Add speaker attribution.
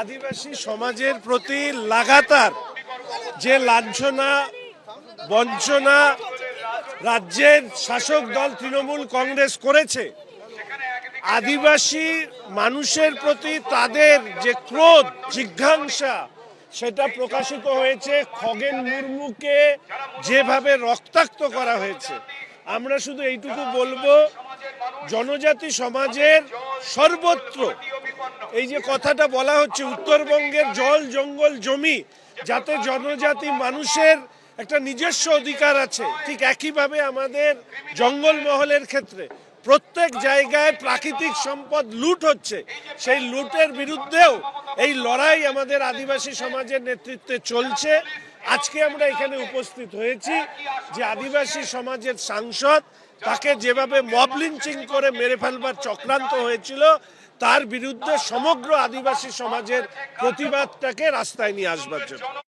Speaker 1: আদিবাসী সমাজের প্রতি লাগাতার যে লাঞ্ছনা, বঞ্চনা রাজ্যের শাসক দল তৃণমূল কংগ্রেস করেছে, আদিবাসী মানুষের প্রতি তাদের যে ক্রোধ, জিজ্ঞাসা, সেটা প্রকাশিত হয়েছে খগেন মুর্মুকে যেভাবে রক্তাক্ত করা হয়েছে। আমরা শুধু এইটুকু বলব জনজাতি সমাজের সর্বত্র। এই যে কথাটা বলা হচ্ছে, উত্তরবঙ্গের জল জঙ্গল জমি, যাতে জনজাতি মানুষের একটা নিজস্ব অধিকার আছে, ঠিক একইভাবে আমাদের জঙ্গলমহলের ক্ষেত্রে। প্রত্যেক জায়গায় প্রাকৃতিক সম্পদ লুট হচ্ছে, সেই লুটের বিরুদ্ধেও এই লড়াই আমাদের আদিবাসী সমাজের নেতৃত্বে চলছে। আজকে আমরা এখানে উপস্থিত হয়েছি যে আদিবাসী সমাজের সাংসদ তাকে যেভাবে মব লিঞ্চিং করে মেরে ফেলবার চক্রান্ত হয়েছিল, তার বিরুদ্ধে সমগ্র আদিবাসী সমাজের প্রতিবাদটাকে রাস্তায় নিয়ে আসবার জন্য।